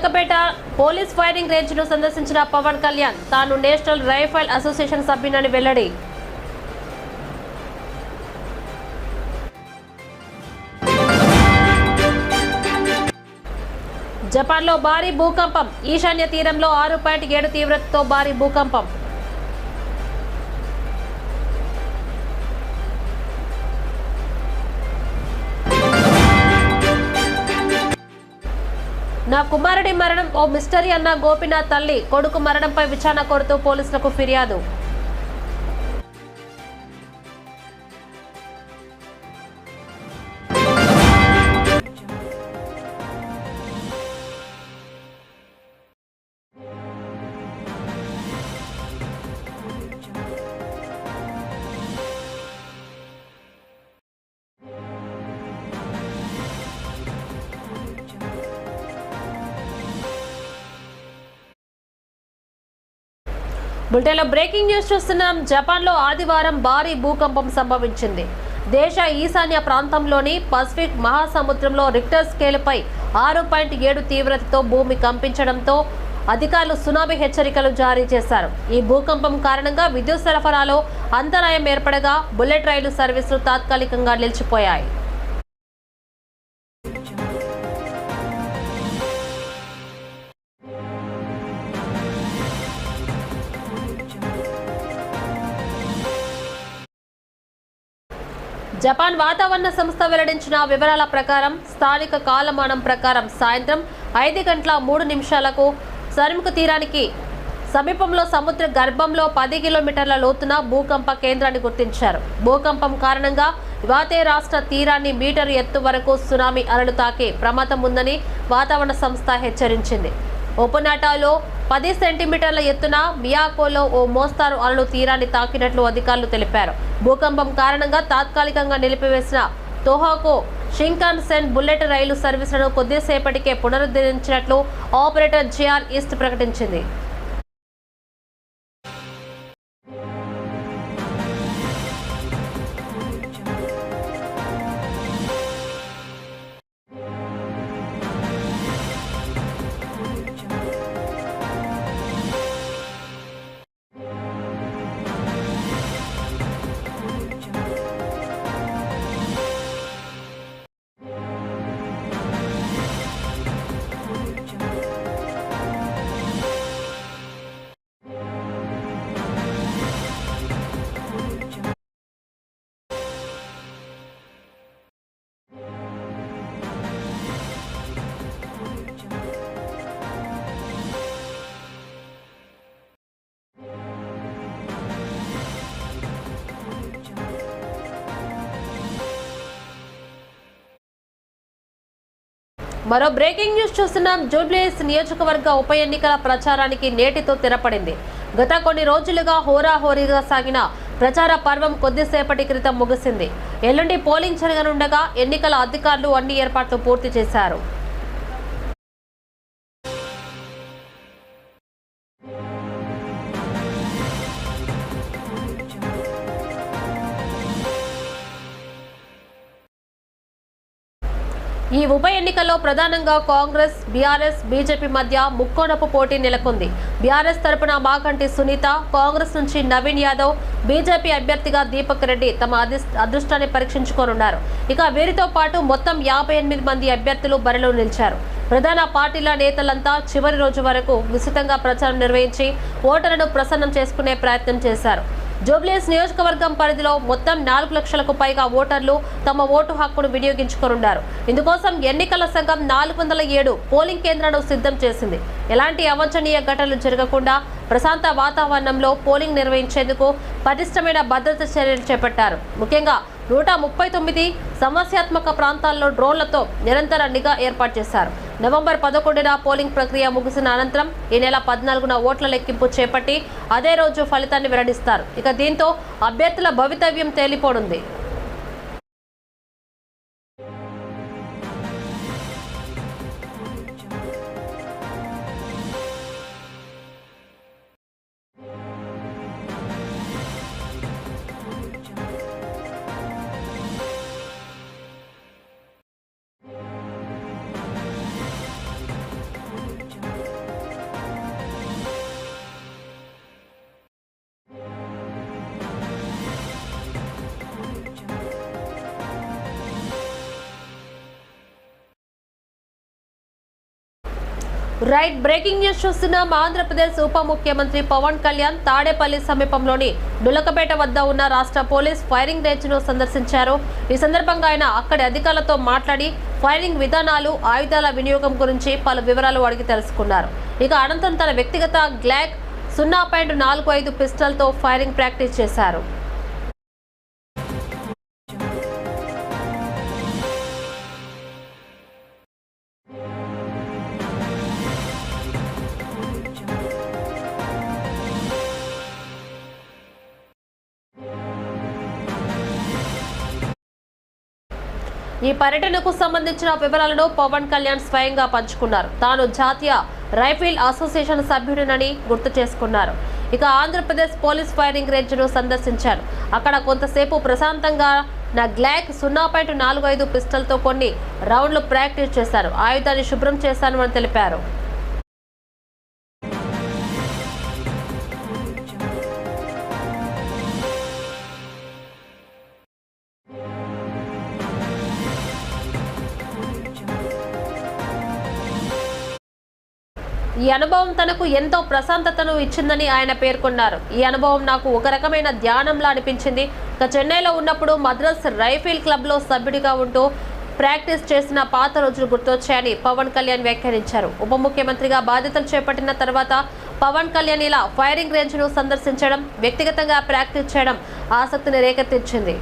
Chilakapeta police firing రేంజ్ను సందర్శించిన పవన్ కళ్యాణ్ తాను national rifle association సభ్యునని వెల్లడి. జపాన్లో భారీ భూకంపం. ఈశాన్య తీరంలో ఆరు పాయింట్ ఏడు తీవ్రతతో భారీ భూకంపం. నా కుమారుడి మరణం ఓ మిస్టరీ అన్న గోపినాథ్ తల్లి కొడుకు మరణంపై విచారణ కోరుతూ పోలీసులకు ఫిర్యాదు. బులెటిన్లో బ్రేకింగ్ న్యూస్ చూస్తున్నాం. జపాన్లో ఆదివారం భారీ భూకంపం సంభవించింది. దేశ ఈశాన్య ప్రాంతంలోని పసిఫిక్ మహాసముద్రంలో రిక్టర్ స్కేలుపై ఆరు పాయింట్ ఏడు తీవ్రతతో భూమి కంపించడంతో అధికారులు సునామీ హెచ్చరికలు జారీ చేశారు. ఈ భూకంపం కారణంగా విద్యుత్ సరఫరాలో అంతరాయం ఏర్పడగా బుల్లెట్ రైలు సర్వీసులు తాత్కాలికంగా నిలిచిపోయాయి. జపాన్ వాతావరణ సంస్థ వెల్లడించిన వివరాల ప్రకారం స్థానిక కాలమానం ప్రకారం సాయంత్రం ఐదు గంటల మూడు నిమిషాలకు సరిముఖ తీరానికి సమీపంలో సముద్ర గర్భంలో పది కిలోమీటర్ల లోతున భూకంప కేంద్రాన్ని గుర్తించారు. భూకంపం కారణంగా వాతే రాష్ట్ర తీరాన్ని మీటరు ఎత్తు వరకు సునామీ అలలు తాకే ప్రమాదం ఉందని వాతావరణ సంస్థ హెచ్చరించింది. ఉపనాటాలో పది సెంటీమీటర్ల ఎత్తున మియాకోలో ఓ మోస్తారు అలలు తీరాన్ని తాకినట్లు అధికారులు తెలిపారు. భూకంపం కారణంగా తాత్కాలికంగా నిలిపివేసిన తోహాకో షింకాన్ సెన్ బుల్లెట్ రైలు సర్వీసులను కొద్దిసేపటికే పునరుద్ధరించినట్లు ఆపరేటర్ జిఆర్ ఈస్ట్ ప్రకటించింది. మరో బ్రేకింగ్ న్యూస్ చూస్తున్నాం. జూబ్లీస్ నియోజకవర్గ ఉప ఎన్నికల ప్రచారానికి నేటితో తెరపడింది. గత కొన్ని రోజులుగా హోరాహోరీగా సాగిన ప్రచార పర్వం కొద్దిసేపటి క్రితం ముగిసింది. ఎల్లుండి పోలింగ్ జరగనుండగా ఎన్నికల అధికారులు అన్ని ఏర్పాట్లు పూర్తి చేశారు. ఈ ఉప ఎన్నికల్లో ప్రధానంగా కాంగ్రెస్ బీఆర్ఎస్ బీజేపీ మధ్య ముక్కోనపు పోటీ నెలకొంది. బీఆర్ఎస్ తరపున మాకంటి సునీత కాంగ్రెస్ నుంచి నవీన్ యాదవ్ బీజేపీ అభ్యర్థిగా దీపక్ రెడ్డి తమ అదృష్టాన్ని పరీక్షించుకోనున్నారు. ఇక వీరితో పాటు మొత్తం యాభై ఎనిమిది మంది అభ్యర్థులు బరిలో నిలిచారు. ప్రధాన పార్టీల నేతలంతా చివరి రోజు వరకు విస్తృతంగా ప్రచారం నిర్వహించి ఓటర్లను ప్రసన్నం చేసుకునే ప్రయత్నం చేశారు. జూబ్లీస్ నియోజకవర్గం పరిధిలో మొత్తం నాలుగు లక్షలకు పైగా ఓటర్లు తమ ఓటు హక్కును వినియోగించుకోనున్నారు. ఇందుకోసం ఎన్నికల సంఘం నాలుగు వందల ఏడు పోలింగ్ కేంద్రాలను సిద్ధం చేసింది. ఎలాంటి అవాంఛనీయ ఘటనలు జరగకుండా ప్రశాంత వాతావరణంలో పోలింగ్ నిర్వహించేందుకు పటిష్టమైన భద్రత చర్యలు చేపట్టారు. ముఖ్యంగా నూట ముప్పై తొమ్మిది సమస్యాత్మక ప్రాంతాల్లో డ్రోన్లతో నిరంతర నిఘా ఏర్పాటు చేశారు. నవంబర్ పదకొండున పోలింగ్ ప్రక్రియ ముగిసిన అనంతరం ఈ నెల పద్నాలుగున ఓట్ల లెక్కింపు చేపట్టి అదే రోజు ఫలితాన్ని వెల్లడిస్తారు. ఇక దీంతో అభ్యర్థుల భవితవ్యం తేలిపోనుంది. రైట్ బ్రేకింగ్ న్యూస్ చూస్తున్నాం ఆంధ్రప్రదేశ్ ఉప ముఖ్యమంత్రి పవన్ కళ్యాణ్ తాడేపల్లి సమీపంలోని డులకపేట వద్ద ఉన్న రాష్ట్ర పోలీస్ ఫైరింగ్ రేంజ్ను సందర్శించారు. ఈ సందర్భంగా ఆయన అక్కడి అధికారులతో మాట్లాడి ఫైరింగ్ విధానాలు ఆయుధాల వినియోగం గురించి పలు వివరాలు అడిగి తెలుసుకున్నారు. ఇక అనంతరం తన వ్యక్తిగత గ్లాక్ సున్నా పాయింట్ నాలుగు ఐదు పిస్టల్తో ఫైరింగ్ ప్రాక్టీస్ చేశారు. ఈ పర్యటనకు సంబంధించిన వివరాలను పవన్ కళ్యాణ్ స్వయంగా పంచుకున్నారు. తాను జాతీయ రైఫిల్ అసోసియేషన్ సభ్యుడినని గుర్తు చేసుకున్నారు. ఇక ఆంధ్రప్రదేశ్ పోలీస్ ఫైరింగ్ రేంజ్ను సందర్శించారు. అక్కడ కొంతసేపు ప్రశాంతంగా నా గ్లాక్ సున్నా పాయింట్ నాలుగు ఐదు పిస్టల్తో కొన్ని రౌండ్లు ప్రాక్టీస్ చేశారు. ఆయుధాన్ని శుభ్రం చేశాను అని తెలిపారు. ఈ అనుభవం తనకు ఎంతో ప్రశాంతతను ఇచ్చిందని ఆయన పేర్కొన్నారు. ఈ అనుభవం నాకు ఒక రకమైన ధ్యానంలా అనిపించింది. ఇక చెన్నైలో ఉన్నప్పుడు మద్రాస్ రైఫిల్ క్లబ్లో సభ్యుడిగా ఉంటూ ప్రాక్టీస్ చేసిన పాత రోజులు గుర్తొచ్చాయని పవన్ కళ్యాణ్ వ్యాఖ్యానించారు. ఉప ముఖ్యమంత్రిగా బాధ్యతలు చేపట్టిన తర్వాత పవన్ కళ్యాణ్ ఇలా ఫైరింగ్ రేంజ్ను సందర్శించడం వ్యక్తిగతంగా ప్రాక్టీస్ చేయడం ఆసక్తిని రేకెత్తించింది.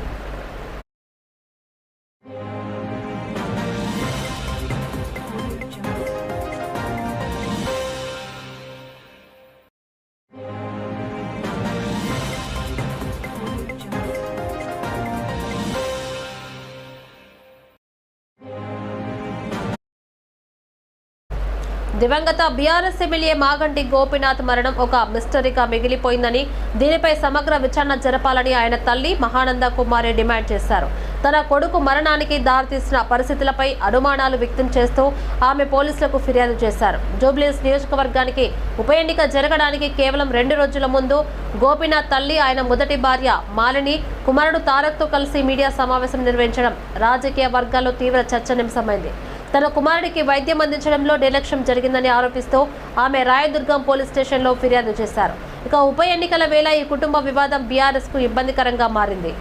దివంగత బీఆర్ఎస్ ఎమ్మెల్యే మాగంటి గోపీనాథ్ మరణం ఒక మిస్టరీగా మిగిలిపోయిందని దీనిపై సమగ్ర విచారణ జరపాలని ఆయన తల్లి మహానంద కుమారి డిమాండ్ చేశారు. తన కొడుకు మరణానికి దారితీసిన పరిస్థితులపై అనుమానాలు వ్యక్తం చేస్తూ ఆమె పోలీసులకు ఫిర్యాదు చేశారు. జూబ్లీస్ నియోజకవర్గానికి ఉప ఎన్నిక జరగడానికి కేవలం రెండు రోజుల ముందు గోపీనాథ్ తల్లి ఆయన మొదటి భార్య మాలిని కుమారుడు తారక్తో కలిసి మీడియా సమావేశం నిర్వహించడం రాజకీయ వర్గాల్లో తీవ్ర చర్చనీయాంశమైంది తన కుమారుడికి వైద్యం అందించడంలో నిర్లక్ష్యం జరిగిందని ఆరోపిస్తూ ఆమె రాయదుర్గం పోలీస్ స్టేషన్లో ఫిర్యాదు చేశారు. ఇక ఉప ఎన్నికల వేళ ఈ కుటుంబ వివాదం బీఆర్ఎస్కు ఇబ్బందికరంగా మారింది.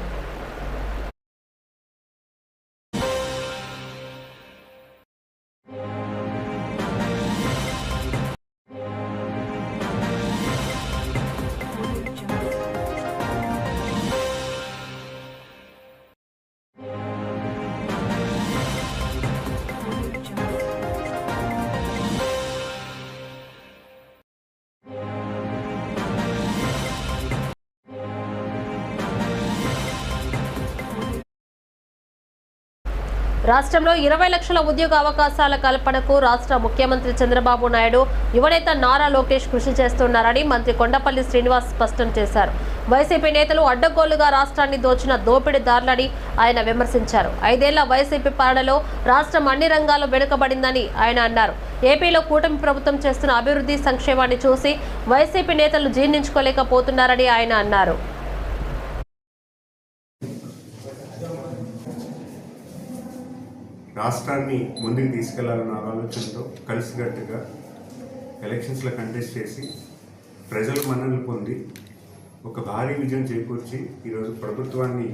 రాష్ట్రంలో ఇరవై లక్షల ఉద్యోగ అవకాశాల కల్పనకు రాష్ట్ర ముఖ్యమంత్రి చంద్రబాబు నాయుడు యువనేత నారా లోకేష్ కృషి చేస్తున్నారని మంత్రి కొండపల్లి శ్రీనివాస్ స్పష్టం చేశారు. వైసీపీ నేతలు అడ్డగోలుగా రాష్ట్రాన్ని దోచిన దోపిడీదారులని ఆయన విమర్శించారు. ఐదేళ్ళ వైసీపీ పాలనలో రాష్ట్రం అన్ని రంగాల్లో వెనుకబడిందని ఆయన అన్నారు. ఏపీలో కూటమి ప్రభుత్వం చేస్తున్న అభివృద్ధి సంక్షేమాన్ని చూసి వైసీపీ నేతలు జీర్ణించుకోలేకపోతున్నారని ఆయన అన్నారు. రాష్ట్రాన్ని ముందుకు తీసుకెళ్ళాలన్న ఆలోచనతో కలిసికట్టుగా ఎలక్షన్స్లో కంటెస్ట్ చేసి ప్రజల మన్నలు పొంది ఒక భారీ విజయం చేకూర్చి ఈరోజు ప్రభుత్వాన్ని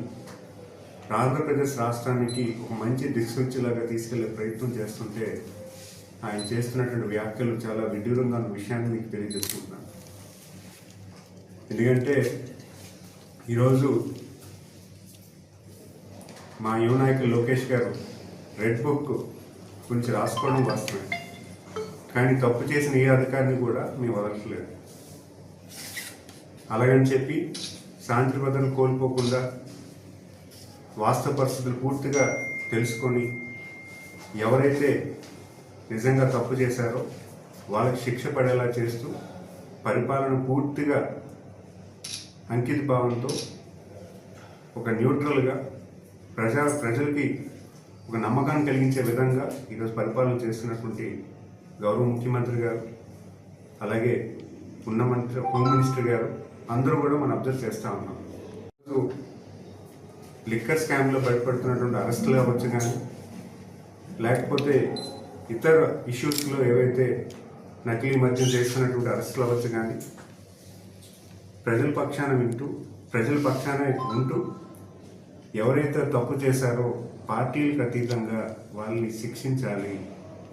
ఆంధ్రప్రదేశ్ రాష్ట్రానికి ఒక మంచి దిక్సూచిలాగా తీసుకెళ్ళే ప్రయత్నం చేస్తుంటే ఆయన చేస్తున్నటువంటి వ్యాఖ్యలు చాలా విడ్డూరంగా ఉన్న విషయాన్ని మీకు తెలియజేస్తున్నాను ఎందుకంటే ఈరోజు మా యువ నాయకులు లోకేష్ గారు రెడ్ బుక్ గురించి రాసుకోవడం వాస్తవమే. కానీ తప్పు చేసిన ఏ అధికారిని కూడా మేము వదలట్లేదు. అలాగని చెప్పి శాంతి భద్రతను కోల్పోకుండా వాస్తవ పరిస్థితులు పూర్తిగా తెలుసుకొని ఎవరైతే నిజంగా తప్పు చేశారో వాళ్ళకి శిక్ష పడేలా చేస్తూ పరిపాలన పూర్తిగా అంకిత భావంతో ఒక న్యూట్రల్గా ప్రజా ప్రజలకి ఒక నమ్మకాన్ని కలిగించే విధంగా ఈరోజు పరిపాలన చేస్తున్నటువంటి గౌరవ ముఖ్యమంత్రి గారు అలాగే ఉన్న మంత్రి హోమ్ మినిస్టర్ గారు అందరూ కూడా మనం అబ్జర్వ్ చేస్తూ ఉన్నాం. ఈరోజు లిక్కర్ స్కామ్లో బయటపడుతున్నటువంటి అరెస్టులు కావచ్చు కానీ లేకపోతే ఇతర ఇష్యూస్లో ఏవైతే నకిలీ మద్యం చేస్తున్నటువంటి అరెస్టులు అవ్వచ్చు కానీ ప్రజల పక్షాన వింటూ ప్రజల పక్షాన ఉంటూ ఎవరైతే తప్పు చేశారో పార్టీలకు అతీతంగా వాళ్ళని శిక్షించాలి.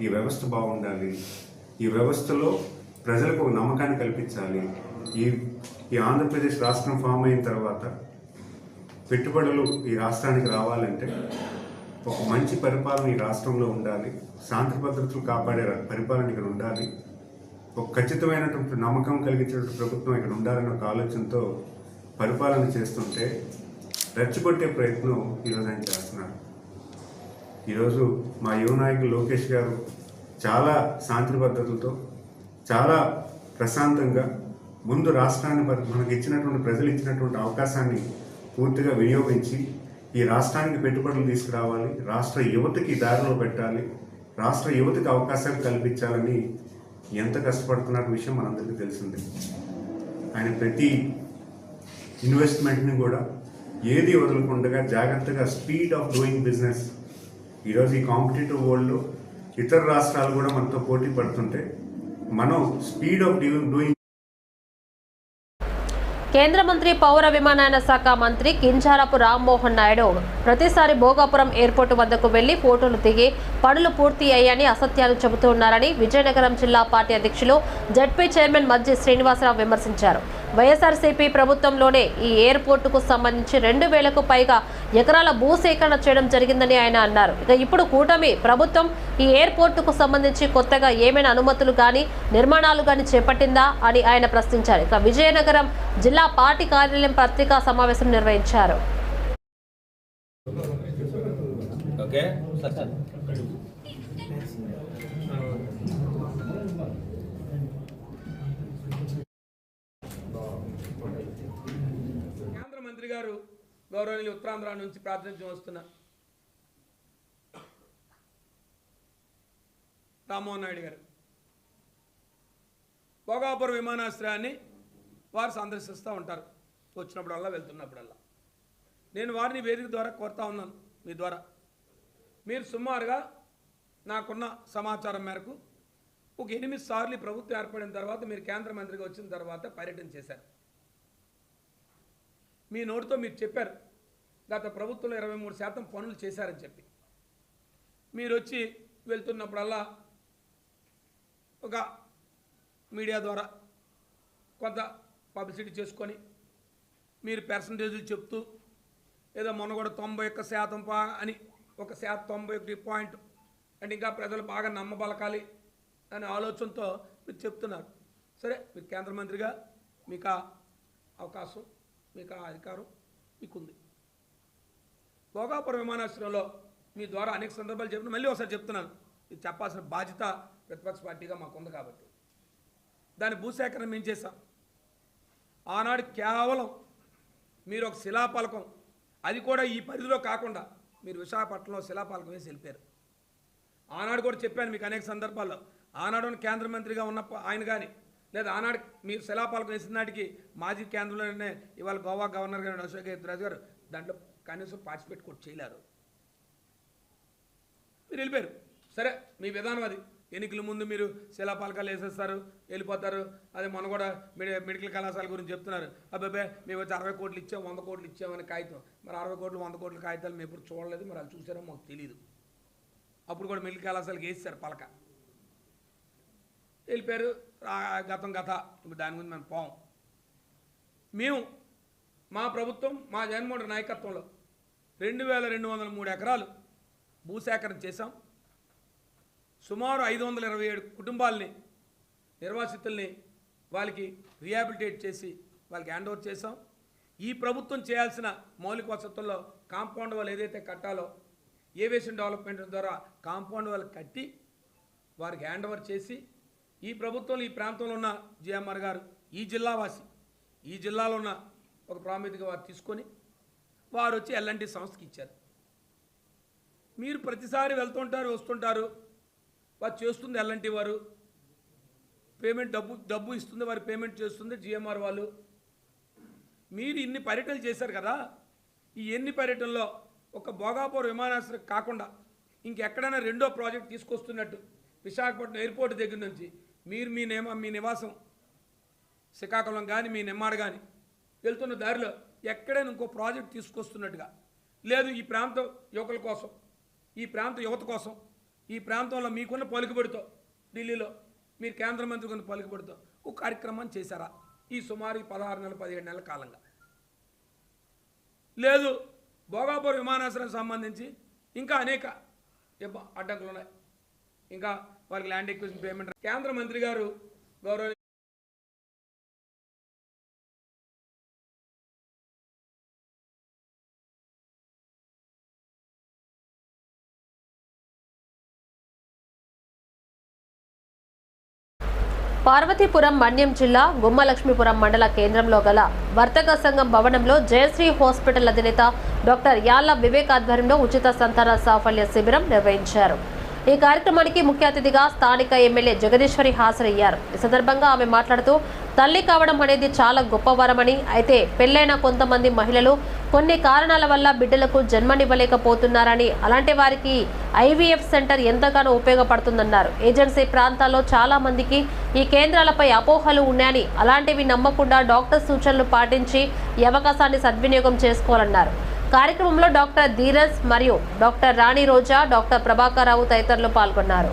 ఈ వ్యవస్థ బాగుండాలి. ఈ వ్యవస్థలో ప్రజలకు ఒక నమ్మకాన్ని కల్పించాలి. ఈ ఈ ఆంధ్రప్రదేశ్ రాష్ట్రం ఫామ్ అయిన తర్వాత పెట్టుబడులు ఈ రాష్ట్రానికి రావాలంటే ఒక మంచి పరిపాలన ఈ రాష్ట్రంలో ఉండాలి. శాంతి భద్రతలు కాపాడే పరిపాలన ఇక్కడ ఉండాలి. ఒక ఖచ్చితమైనటువంటి నమ్మకం కలిగించినటువంటి ప్రభుత్వం ఇక్కడ ఉండాలనే ఒక ఆలోచనతో పరిపాలన చేస్తుంటే రెచ్చగొట్టే ప్రయత్నం ఈరోజు ఆయన చేస్తున్నారు. ఈరోజు మా యువ నాయకులు లోకేష్ గారు చాలా శాంతి భద్రతలతో చాలా ప్రశాంతంగా ముందు రాష్ట్రాన్ని మనకు మనకి ఇచ్చినటువంటి ప్రజలు ఇచ్చినటువంటి అవకాశాన్ని పూర్తిగా వినియోగించి ఈ రాష్ట్రానికి పెట్టుబడులు తీసుకురావాలి రాష్ట్ర యువతకి దారిలో పెట్టాలి రాష్ట్ర యువతకి అవకాశాలు కల్పించాలని ఎంత కష్టపడుతున్న విషయం మనందరికీ తెలిసిందే. ఆయన ప్రతి ఇన్వెస్ట్మెంట్ని కూడా ఏది వదలకుండా జాగ్రత్తగా స్పీడ్ ఆఫ్ డూయింగ్ బిజినెస్ ఈరోజు ఈ కాంపిటేటివ్ వరల్డ్లో ఇతర రాష్ట్రాలు కూడా మనతో పోటీ పడుతుంటే మనం స్పీడ్ ఆఫ్ డూయింగ్ కేంద్ర మంత్రి పౌర విమానయాన శాఖ మంత్రి కింజారపు రామ్మోహన్ నాయుడు ప్రతిసారి భోగాపురం ఎయిర్పోర్టు వద్దకు వెళ్ళి ఫోటోలు దిగి పనులు పూర్తి అయ్యాయని అసత్యాలు చెబుతున్నారని విజయనగరం జిల్లా పార్టీ అధ్యక్షులు జడ్పీ చైర్మన్ మజ్జి శ్రీనివాసరావు విమర్శించారు. వైఎస్ఆర్సీపీ ప్రభుత్వంలోనే ఈ ఎయిర్పోర్టుకు సంబంధించి రెండు వేలకు పైగా ఎకరాల భూసేకరణ చేయడం జరిగిందని ఆయన అన్నారు. ఇక ఇప్పుడు కూటమి ప్రభుత్వం ఈ ఎయిర్పోర్టుకు సంబంధించి కొత్తగా ఏమైనా అనుమతులు గాని నిర్మాణాలు గాని చేపట్టిందా అని ఆయన ప్రశ్నించారు. ఇక విజయనగరం జిల్లా పార్టీ కార్యాలయం పత్రికా సమావేశం నిర్వహించారు. ఓకే. గారు గౌరవనీయులు ఉత్తరాంధ్ర నుంచి ప్రాతినిధ్యం వస్తున్న రామ్మోహన్ నాయుడు గారు. భోగాపురం విమానాశ్రయాన్ని వారు సందర్శిస్తూ ఉంటారు. వచ్చినప్పుడల్లా వెళ్తున్నప్పుడల్లా. నేను వారిని వేదిక ద్వారా కోరుతా ఉన్నాను మీ ద్వారా. మీరు సుమారుగా నాకున్న సమాచారం మేరకు ఒక ఎనిమిది సార్లు ప్రభుత్వం ఏర్పడిన తర్వాత మీరు కేంద్ర మంత్రిగా వచ్చిన తర్వాత పర్యటన చేశారు. మీ నోటితో మీరు చెప్పారు. గత ప్రభుత్వంలో ఇరవై మూడు శాతం పనులు చేశారని చెప్పి. మీరు వచ్చి వెళ్తున్నప్పుడల్లా ఒక మీడియా ద్వారా కొంత పబ్లిసిటీ చేసుకొని మీరు పర్సంటేజీలు చెప్తూ ఏదో మొన్న కూడా తొంభై ఒక్క శాతం పా అని ఒక శాతం తొంభై ఒకటి పాయింట్ అండ్ ఇంకా ప్రజలు బాగా నమ్మబలకాలి అనే ఆలోచనతో మీరు చెప్తున్నారు. సరే మీరు కేంద్ర మంత్రిగా మీకు అవకాశం మీకు ఆ అధికారం మీకుంది. భోగాపురం విమానాశ్రయంలో మీ ద్వారా అనేక సందర్భాలు చెప్పిన మళ్ళీ ఒకసారి చెప్తున్నాను. ఇది చెప్పాల్సిన బాధ్యత ప్రతిపక్ష పార్టీగా మాకుంది కాబట్టి. దాని భూసేకరణ మేము చేశాం? ఆనాడు కేవలం మీరు ఒక శిలాపలకం అది కూడా ఈ పరిధిలో కాకుండా మీరు విశాఖపట్నంలో శిలాపలకం వేసి వెళ్ళిపోయారు. ఆనాడు కూడా చెప్పాను మీకు అనేక సందర్భాల్లో. ఆనాడు కేంద్ర మంత్రిగా ఉన్న ఆయన కానీ లేదా ఆనాడు మీరు శిలాపాలకు వేసిన నాటికి మాజీ కేంద్రంలోనే ఇవాళ గోవా గవర్నర్ గారు అశోక్ గెహ్లోట్ గారు దాంట్లో కనీసం పార్టిసిపేట్ కూడా చేయలేరు. మీరు వెళ్ళిపోయారు. సరే మీ విధానం అది. ఎన్నికల ముందు మీరు శిలాపాలకాలు వేసేస్తారు వెళ్ళిపోతారు. అదే మొన్న కూడా మెడి మెడికల్ కళాశాల గురించి చెప్తున్నారు. అబ్బాబే మేము వచ్చి అరవై కోట్లు ఇచ్చాం వంద కోట్లు ఇచ్చామని కాగితం. మరి అరవై కోట్లు వంద కోట్ల కాగితాలు మేము ఎప్పుడు చూడలేదు. మరి అది చూసారో మాకు తెలియదు అప్పుడు కూడా మెడికల్ కళాశాలకు వేసారు పలక. వెళ్ళిపోయారు. గతం గత ఇప్పుడు దాని గురించి మనం పోం. మేము మా ప్రభుత్వం మా జగన్మోహన్ నాయకత్వంలో రెండు వేల రెండు వందల మూడు ఎకరాలు భూసేకరణ చేశాం. సుమారు ఐదు వందల ఇరవై ఏడు కుటుంబాలని నిర్వాసితుల్ని వాళ్ళకి రిహాబిలిటేట్ చేసి వాళ్ళకి హ్యాండ్ ఓవర్ చేశాం. ఈ ప్రభుత్వం చేయాల్సిన మౌలిక వసతుల్లో కాంపౌండ్ వాళ్ళు ఏదైతే కట్టాలో ఏవియేషన్ డెవలప్మెంట్ ద్వారా కాంపౌండ్ వాళ్ళు కట్టి వారికి హ్యాండ్ ఓవర్ చేసి ఈ ప్రభుత్వంలో ఈ ప్రాంతంలో ఉన్న జిఎంఆర్ గారు ఈ జిల్లావాసి ఈ జిల్లాలో ఉన్న ఒక ప్రాముఖ్యతగా వారు తీసుకొని వారు వచ్చి ఎల్ఎన్టీ సంస్థకి ఇచ్చారు. మీరు ప్రతిసారి వెళ్తుంటారు వస్తుంటారు వారు చేస్తుంది ఎల్ఎన్టీ వారు. పేమెంట్ డబ్బు డబ్బు ఇస్తుంది వారు పేమెంట్ చేస్తుంది జిఎంఆర్ వాళ్ళు. మీరు ఇన్ని పర్యటనలు చేశారు కదా ఈ ఎన్ని పర్యటనలో ఒక భోగాపూర్ విమానాశ్రయం కాకుండా ఇంకెక్కడైనా రెండో ప్రాజెక్ట్ తీసుకొస్తున్నట్టు విశాఖపట్నం ఎయిర్పోర్ట్ దగ్గర నుంచి మీరు మీ నేమ మీ నివాసం శ్రీకాకుళం కానీ మీ నిమ్మాడు కానీ వెళ్తున్న దారిలో ఎక్కడైనా ఇంకో ప్రాజెక్ట్ తీసుకొస్తున్నట్టుగా. లేదు ఈ ప్రాంతం యువకుల కోసం ఈ ప్రాంత యువత కోసం ఈ ప్రాంతంలో మీకున్న పలుకుబడితో ఢిల్లీలో మీరు కేంద్ర మంత్రికి ఉన్న పలుకుబడితో ఒక కార్యక్రమాన్ని చేశారా? ఈ సుమారు ఈ పదహారు నెలల పదిహేడు నెలల కాలంగా. లేదు భోగాపురం విమానాశ్రయం సంబంధించి ఇంకా అనేక అడ్డంకులు ఉన్నాయి ఇంకా వారికి ల్యాండ్ ఎక్విజిషన్ పేమెంట్ కేంద్ర మంత్రి గారు గౌరవ పార్వతీపురం మన్యం జిల్లా గుమ్మలక్ష్మీపురం మండల కేంద్రంలో గల వర్తక సంఘం భవనంలో జయశ్రీ హాస్పిటల్ అధినేత డాక్టర్ యాళ్ళ వివేక్ ఆధ్వర్యంలో ఉచిత సంతాన సాఫల్య శిబిరం నిర్వహించారు. ఈ కార్యక్రమానికి ముఖ్య అతిథిగా స్థానిక ఎమ్మెల్యే జగదీశ్వరి హాజరయ్యారు. ఈ సందర్భంగా ఆమె మాట్లాడుతూ తల్లి కావడం అనేది చాలా గొప్ప వరమని అయితే పెళ్ళైన కొంతమంది మహిళలు కొన్ని కారణాల వల్ల బిడ్డలకు జన్మనివ్వలేకపోతున్నారని అలాంటి వారికి ఐవీఎఫ్ సెంటర్ ఎంతగానో ఉపయోగపడుతుందన్నారు. ఏజెన్సీ ప్రాంతాల్లో చాలా మందికి ఈ కేంద్రాలపై అపోహలు ఉన్నాయని అలాంటివి నమ్మకుండా డాక్టర్ సూచనలు పాటించి ఈ అవకాశాన్ని సద్వినియోగం చేసుకోవాలన్నారు. కార్యక్రమంలో డాక్టర్ ధీరజ్ మరియు డాక్టర్ రాణి రోజా డాక్టర్ ప్రభాకర్ రావు తదితరులు పాల్గొన్నారు.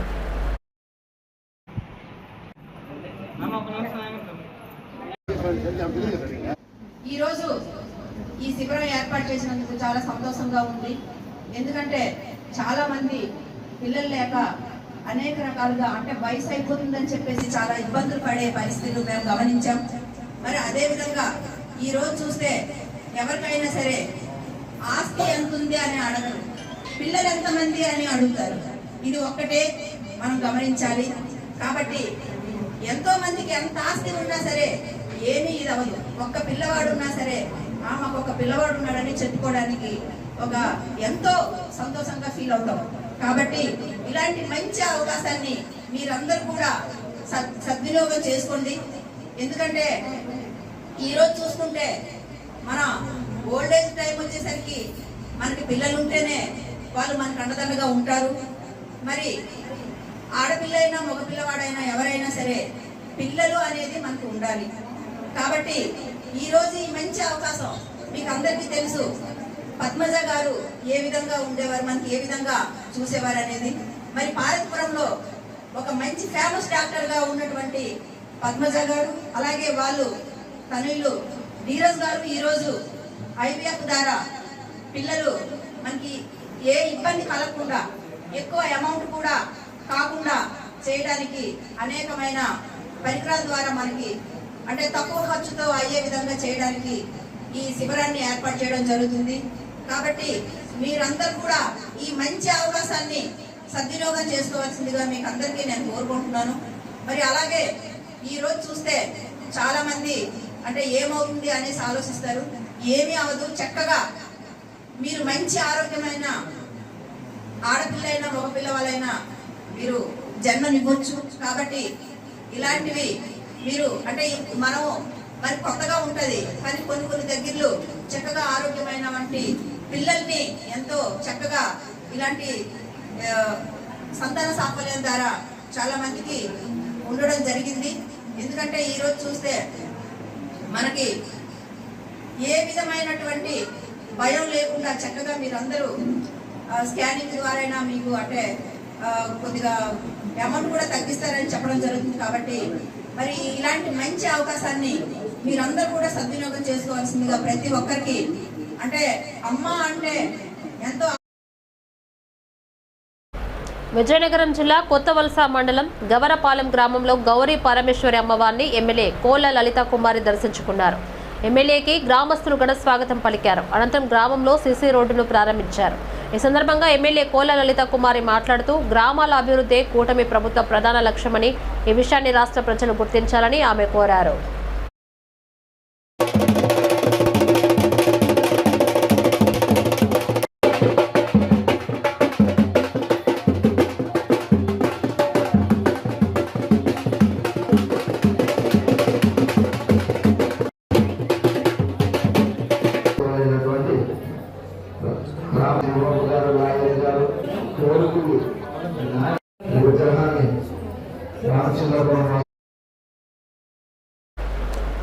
ఈరోజు ఈ శిబిరం ఏర్పాటు చేసినందుకు చాలా సంతోషంగా ఉంది. ఎందుకంటే చాలా మంది పిల్లలు లేక అనేక రకాలుగా అంటే వయసు అయిపోతుందని చెప్పేసి చాలా ఇబ్బందులు పడే పరిస్థితులు మేము గమనించాం. మరి అదేవిధంగా ఈరోజు చూస్తే ఎవరికైనా సరే ఆస్తి ఎంత ఉంది అని అడగరు. పిల్లలు ఎంతమంది అని అడుగుతారు. ఇది ఒక్కటే మనం గమనించాలి. కాబట్టి ఎంతో మందికి ఎంత ఆస్తి ఉన్నా సరే ఏమీ ఇది అవ్వదు. ఒక్క పిల్లవాడు ఉన్నా సరే మాకు ఒక పిల్లవాడు ఉన్నాడని చెప్పుకోవడానికి ఒక ఎంతో సంతోషంగా ఫీల్ అవుతాం. కాబట్టి ఇలాంటి మంచి అవకాశాన్ని మీరందరూ కూడా సద్వినియోగం చేసుకోండి. ఎందుకంటే ఈరోజు చూసుకుంటే మన ఓల్డ్ ఏజ్ టైం వచ్చేసరికి మనకి పిల్లలు ఉంటేనే వాళ్ళు మనకు అండదండగా ఉంటారు. మరి ఆడపిల్లైనా మగ పిల్లవాడైనా ఎవరైనా సరే పిల్లలు అనేది మనకు ఉండాలి. కాబట్టి ఈరోజు ఈ మంచి అవకాశం మీకు అందరికీ తెలుసు. పద్మజ గారు ఏ విధంగా ఉండేవారు మనకి ఏ విధంగా చూసేవారు అనేది. మరి పారతపురంలో ఒక మంచి ఫేమస్ డాక్టర్గా ఉన్నటువంటి పద్మజ గారు అలాగే వాళ్ళు తనయులు ధీరజ్ గారు ఈరోజు ఐవీఎఫ్ ద్వారా పిల్లలు మనకి ఏ ఇబ్బంది కలగకుండా ఎక్కువ అమౌంట్ కూడా కాకుండా చేయడానికి అనేకమైన పరికరాల ద్వారా మనకి అంటే తక్కువ ఖర్చుతో అయ్యే విధంగా చేయడానికి ఈ శిబిరాన్ని ఏర్పాటు చేయడం జరుగుతుంది. కాబట్టి మీరందరూ కూడా ఈ మంచి అవకాశాన్ని సద్వినియోగం చేసుకోవాల్సిందిగా మీకు అందరికీ నేను కోరుకుంటున్నాను. మరి అలాగే ఈరోజు చూస్తే చాలామంది అంటే ఏమవుతుంది అనేసి ఆలోచిస్తారు. ఏమీ అవదు. చక్కగా మీరు మంచి ఆరోగ్యమైన ఆడపిల్లైనా మగపిల్లవాళ్ళైనా మీరు జన్మనివ్వచ్చు. కాబట్టి ఇలాంటివి మీరు అంటే మనం మరి కొత్తగా ఉంటుంది. కానీ కొన్ని కొన్ని దగ్గరలో చక్కగా ఆరోగ్యమైన వంటి పిల్లల్ని ఎంతో చక్కగా ఇలాంటి సంతాన సాఫల్యం ద్వారా చాలా మందికి ఉండడం జరిగింది. ఎందుకంటే ఈరోజు చూస్తే మనకి ఏ విధమైనటువంటి భయం లేకుండా చక్కగా మీరందరూ స్కానింగ్ ద్వారా మీకు అంటే కొద్దిగా అమౌంట్ కూడా తగ్గిస్తారని చెప్పడం జరుగుతుంది కాబట్టి మరి ఇలాంటి మంచి అవకాశాన్ని మీరందరూ కూడా సద్వినియోగం చేసుకోవాల్సిందిగా ప్రతి ఒక్కరికి అంటే అమ్మ అంటే ఎంతో విజయనగరం జిల్లా కొత్తవలస మండలం గవరపాలెం గ్రామంలో గౌరీ పరమేశ్వరి అమ్మవారిని ఎమ్మెల్యే కోల లలిత కుమారి దర్శించుకున్నారు. ఎమ్మెల్యేకి గ్రామస్తులు ఘన స్వాగతం పలికారు. అనంతరం గ్రామంలో సిసి రోడ్డును ప్రారంభించారు. ఈ సందర్భంగా ఎమ్మెల్యే కోల లలిత కుమారి మాట్లాడుతూ గ్రామాల అభివృద్ధి కూటమి ప్రభుత్వ ప్రధాన లక్ష్యమని ఈ విషయాన్ని రాష్ట్ర ప్రజలు గుర్తించాలని ఆమె కోరారు.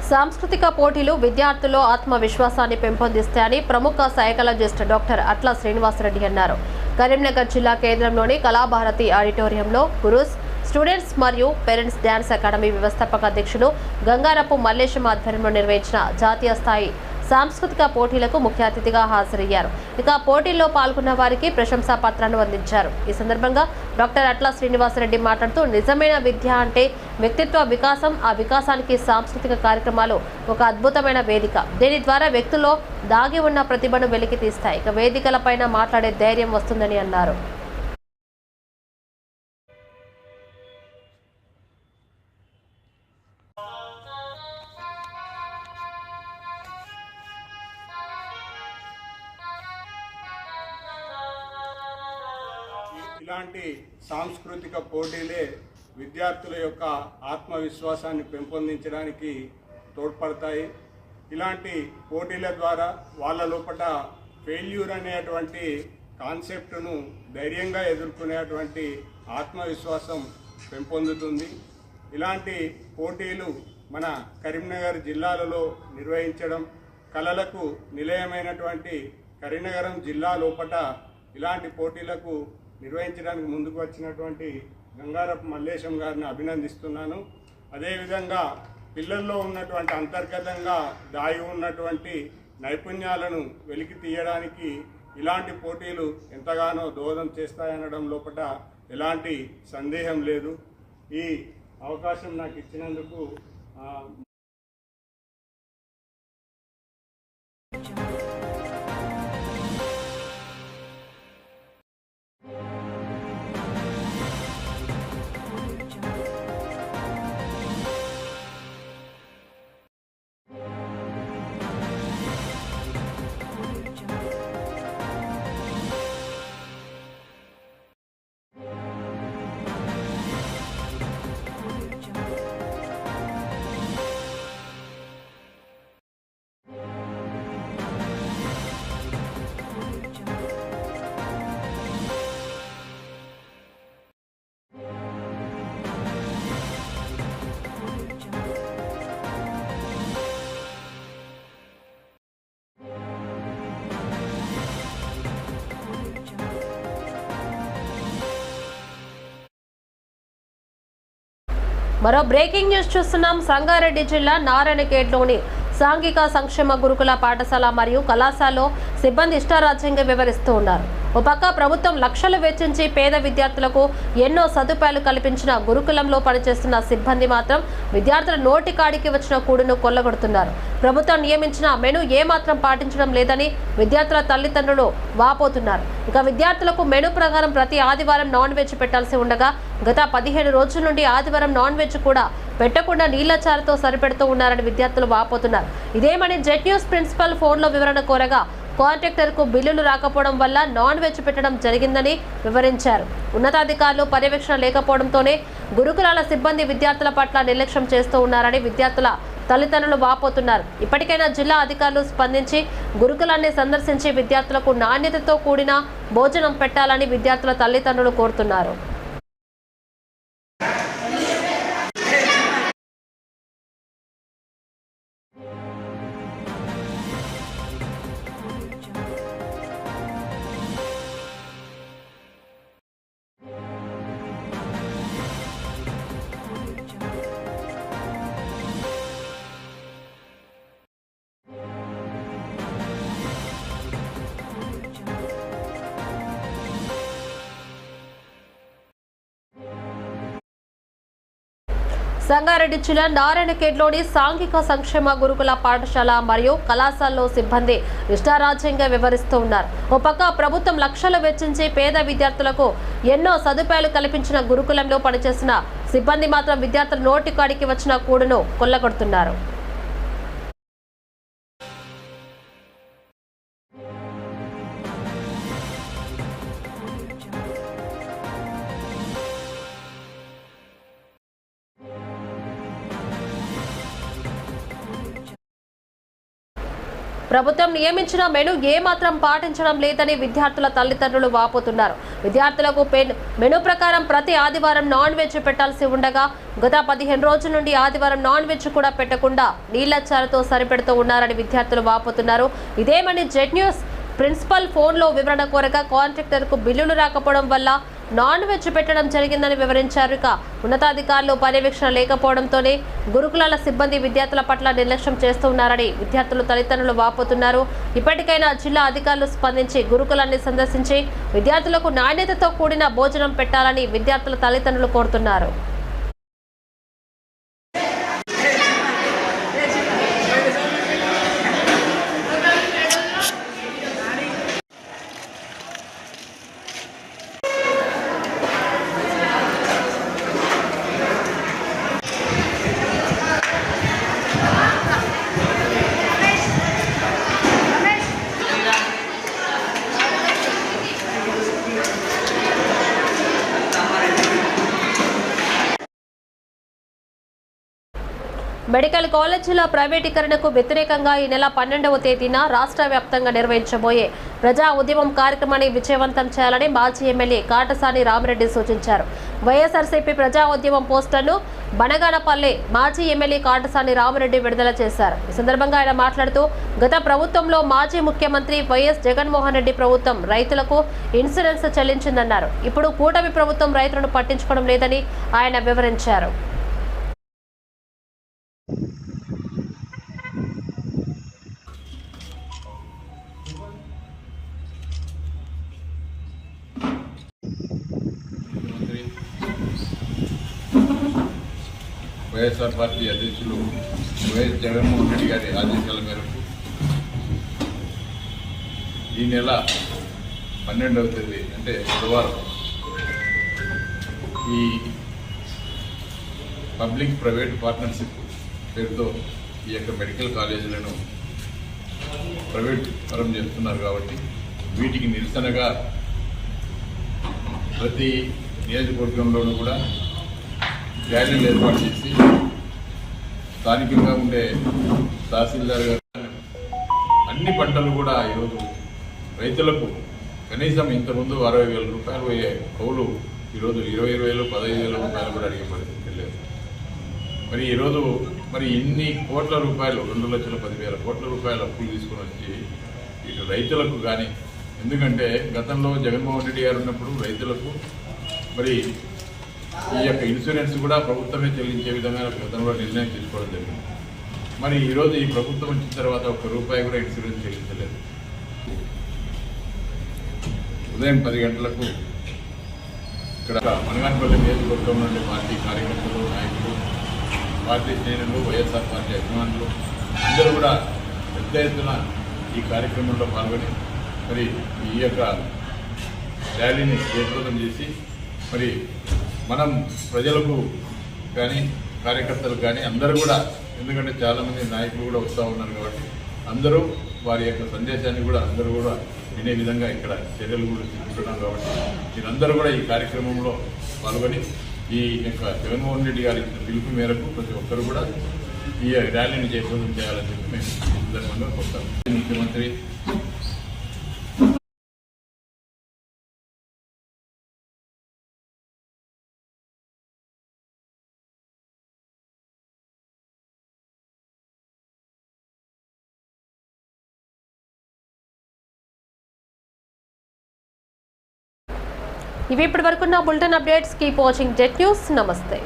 సాంస్కృతిక పోటీలు విద్యార్థుల్లో ఆత్మవిశ్వాసాన్ని పెంపొందిస్తాయని ప్రముఖ సైకాలజిస్ట్ డాక్టర్ అట్ల శ్రీనివాసరెడ్డి అన్నారు. కరీంనగర్ జిల్లా కేంద్రంలోని కళాభారతి ఆడిటోరియంలో గురుస్ స్టూడెంట్స్ మరియు పేరెంట్స్ డ్యాన్స్ అకాడమీ వ్యవస్థాపక అధ్యక్షులు గంగారపు మల్లేశం ఆధ్వర్యంలో నిర్వహించిన జాతీయ స్థాయి సాంస్కృతిక పోటీలకు ముఖ్య అతిథిగా హాజరయ్యారు. ఇక పోటీల్లో పాల్గొన్న వారికి ప్రశంసా పత్రాన్ని అందించారు. ఈ సందర్భంగా డాక్టర్ అట్లా శ్రీనివాసరెడ్డి మాట్లాడుతూ నిజమైన విద్య అంటే వ్యక్తిత్వ వికాసం. ఆ వికాసానికి సాంస్కృతిక కార్యక్రమాలు ఒక అద్భుతమైన వేదిక. దీని ద్వారా వ్యక్తుల్లో దాగి ఉన్న ప్రతిభను వెలికి తీస్తాయి. ఇక వేదికలపైన మాట్లాడే ధైర్యం వస్తుందని అన్నారు. ఇలాంటి సాంస్కృతిక పోటీలే విద్యార్థుల యొక్క ఆత్మవిశ్వాసాన్ని పెంపొందించడానికి తోడ్పడతాయి. ఇలాంటి పోటీల ద్వారా వాళ్ళ లోపల ఫెయిల్యూర్ అనేటువంటి కాన్సెప్ట్ను ధైర్యంగా ఎదుర్కొనేటువంటి ఆత్మవిశ్వాసం పెంపొందుతుంది. ఇలాంటి పోటీలు మన కరీంనగర్ జిల్లాలలో నిర్వహించడం కళలకు నిలయమైనటువంటి కరీంనగరం జిల్లా లోపల ఇలాంటి పోటీలకు నిర్వహించడానికి ముందుకు వచ్చినటువంటి గంగారపు మల్లేశం గారిని అభినందిస్తున్నాను. అదేవిధంగా పిల్లల్లో ఉన్నటువంటి అంతర్గతంగా దాగి ఉన్నటువంటి నైపుణ్యాలను వెలికి తీయడానికి ఇలాంటి పోటీలు ఎంతగానో దోహదం చేస్తాయనడం లోపల ఎలాంటి సందేహం లేదు. ఈ అవకాశం నాకు ఇచ్చినందుకు మరో బ్రేకింగ్ న్యూస్ చూస్తున్నాం. సంగారెడ్డి జిల్లా నారాయణఖేడ్లోని సాంఘిక సంక్షేమ గురుకుల పాఠశాల మరియు కళాశాలలో సిబ్బంది ఇష్టారాజ్యంగా వివరిస్తూ ఉన్నారు. ఓ పక్క ప్రభుత్వం లక్షలు వెచ్చించి పేద విద్యార్థులకు ఎన్నో సదుపాయాలు కల్పించిన గురుకులంలో పనిచేస్తున్న సిబ్బంది మాత్రం విద్యార్థుల నోటి కాడికి వచ్చిన కూడును కొల్లగొడుతున్నారు. ప్రభుత్వం నియమించిన మెను ఏమాత్రం పాటించడం లేదని విద్యార్థుల తల్లిదండ్రులు వాపోతున్నారు. ఇక విద్యార్థులకు మెను ప్రకారం ప్రతి ఆదివారం నాన్ వెజ్ పెట్టాల్సి ఉండగా గత పదిహేను రోజుల నుండి ఆదివారం నాన్ వెజ్ కూడా పెట్టకుండా నీళ్ళచారుతో సరిపెడుతూ ఉన్నారని విద్యార్థులు వాపోతున్నారు. ఇదేమని జెట్ న్యూస్ ప్రిన్సిపల్ ఫోన్లో వివరణ కోరగా కాంట్రాక్టర్కు బిల్లులు రాకపోవడం వల్ల నాన్ వెజ్ పెట్టడం జరిగిందని వివరించారు. ఉన్నతాధికారులు పర్యవేక్షణ లేకపోవడంతోనే గురుకులాల సిబ్బంది విద్యార్థుల పట్ల నిర్లక్ష్యం చేస్తూ ఉన్నారని విద్యార్థుల తల్లిదండ్రులు వాపోతున్నారు. ఇప్పటికైనా జిల్లా అధికారులు స్పందించి గురుకులాన్ని సందర్శించి విద్యార్థులకు నాణ్యతతో కూడిన భోజనం పెట్టాలని విద్యార్థుల తల్లిదండ్రులు కోరుతున్నారు. సంగారెడ్డి జిల్లా నారాయణఖేడ్లోని సాంఘిక సంక్షేమ గురుకుల పాఠశాల మరియు కళాశాలలో సిబ్బంది ఇష్టారాజ్యంగా వివరిస్తూ ఉన్నారు. ఓ పక్క ప్రభుత్వం లక్షలు వెచ్చించి పేద విద్యార్థులకు ఎన్నో సదుపాయాలు కల్పించిన గురుకులంలో పనిచేసిన సిబ్బంది మాత్రం విద్యార్థుల నోటి కాడికి వచ్చిన కూడును కొల్లగొడుతున్నారు. ప్రభుత్వం నియమించిన మెను ఏమాత్రం పాటించడం లేదని విద్యార్థుల తల్లిదండ్రులు వాపోతున్నారు. విద్యార్థులకు మెను ప్రకారం ప్రతి ఆదివారం నాన్ వెజ్ పెట్టాల్సి ఉండగా గత పదిహేను రోజుల నుండి ఆదివారం నాన్ వెజ్ కూడా పెట్టకుండా నీళ్ళచారుతో సరిపెడుతూ ఉన్నారని విద్యార్థులు వాపోతున్నారు. ఇదేమని జెడ్ న్యూస్ ప్రిన్సిపల్ ఫోన్లో వివరణ కోరగా కాంట్రాక్టర్కు బిల్లులు రాకపోవడం వల్ల నాన్ వెజ్ పెట్టడం జరిగిందని వివరించారు. ఇక ఉన్నతాధికారులు పర్యవేక్షణ లేకపోవడంతోనే గురుకులాల సిబ్బంది విద్యార్థుల పట్ల నిర్లక్ష్యం చేస్తున్నారని విద్యార్థులు తల్లిదండ్రులు వాపోతున్నారు. ఇప్పటికైనా జిల్లా అధికారులు స్పందించి గురుకులాన్ని సందర్శించి విద్యార్థులకు నాణ్యతతో కూడిన భోజనం పెట్టాలని విద్యార్థుల తల్లిదండ్రులు కోరుతున్నారు. మెడికల్ కాలేజీల ప్రైవేటీకరణకు వ్యతిరేకంగా ఈ నెల పన్నెండవ తేదీన రాష్ట్ర వ్యాప్తంగా నిర్వహించబోయే ప్రజా ఉద్యమం కార్యక్రమాన్ని విజయవంతం చేయాలని మాజీ ఎమ్మెల్యే కాటసాని రామరెడ్డి సూచించారు. వైఎస్ఆర్సీపీ ప్రజా ఉద్యమం పోస్టర్ను బనగానపల్లి మాజీ ఎమ్మెల్యే కాటసాని రామరెడ్డి విడుదల చేశారు. ఈ సందర్భంగా ఆయన మాట్లాడుతూ గత ప్రభుత్వంలో మాజీ ముఖ్యమంత్రి వైఎస్ జగన్మోహన్ రెడ్డి ప్రభుత్వం రైతులకు ఇన్సూరెన్స్ చెల్లించిందన్నారు. ఇప్పుడు కూటమి ప్రభుత్వం రైతులను పట్టించుకోవడం లేదని ఆయన వివరించారు. వైఎస్ఆర్ పార్టీ అధ్యక్షులు వైఎస్ జగన్మోహన్ రెడ్డి గారి ఆదేశాల మేరకు ఈ నెల పన్నెండవ తేదీ అంటే బుధవారం ఈ పబ్లిక్ ప్రైవేట్ పార్ట్నర్షిప్ పేరుతో ఈ యొక్క మెడికల్ కాలేజీలను ప్రైవేట్ పరం చేస్తున్నారు కాబట్టి వీటికి నిరసనగా ప్రతి నియోజకవర్గంలోనూ కూడా ర్యాలీలు ఏర్పాటు చేసి స్థానికంగా ఉండే తహసీల్దార్ గారు అన్ని పంటలు కూడా ఈరోజు రైతులకు కనీసం ఇంతకుముందు అరవై వేల రూపాయలు పోయే కౌలు ఈరోజు ఇరవై వేలు పదహైదు వేల రూపాయలు కూడా అడిగే పరిస్థితి లేదు. మరి ఈరోజు మరి ఇన్ని కోట్ల రూపాయలు రెండు లక్షల పదివేల కోట్ల రూపాయల అప్పులు తీసుకుని వచ్చి ఇటు రైతులకు కానీ ఎందుకంటే గతంలో జగన్మోహన్ రెడ్డి గారు ఉన్నప్పుడు రైతులకు మరి ఈ యొక్క ఇన్సూరెన్స్ కూడా ప్రభుత్వమే చెల్లించే విధంగా గతంలో నిర్ణయం తీసుకోవడం జరిగింది. మరి ఈరోజు ఈ ప్రభుత్వం వచ్చిన తర్వాత ఒక్క రూపాయి కూడా ఇన్సూరెన్స్ చెల్లించలేదు. ఉదయం పది గంటలకు ఇక్కడ మనగానపల్లి నియోజకవర్గం నుండి పార్టీ కార్యకర్తలు నాయకులు పార్టీ శ్రేణులు వైఎస్ఆర్ పార్టీ అభిమానులు అందరూ కూడా పెద్ద ఎత్తున ఈ కార్యక్రమంలో పాల్గొని మరి ఈ యొక్క ర్యాలీని జయప్రదం చేసి మరి మనం ప్రజలకు కానీ కార్యకర్తలు కానీ అందరూ కూడా ఎందుకంటే చాలామంది నాయకులు కూడా వస్తూ ఉన్నారు కాబట్టి అందరూ వారి యొక్క సందేశాన్ని కూడా అందరూ కూడా వినే విధంగా ఇక్కడ చర్యలు కూడా తీసుకుంటున్నాం కాబట్టి మీరందరూ కూడా ఈ కార్యక్రమంలో పాల్గొని ఈ యొక్క జగన్మోహన్ రెడ్డి గారి పిలుపు మేరకు ప్రతి ఒక్కరు కూడా ఈ ర్యాలీని జయప్రదం చేయాలని చెప్పి మేము సందర్భంగా కోరుతాం. ముఖ్యమంత్రి ఇవి ఇప్పటి వరకు నా bulletin updates keep watching Jet news. నమస్తే.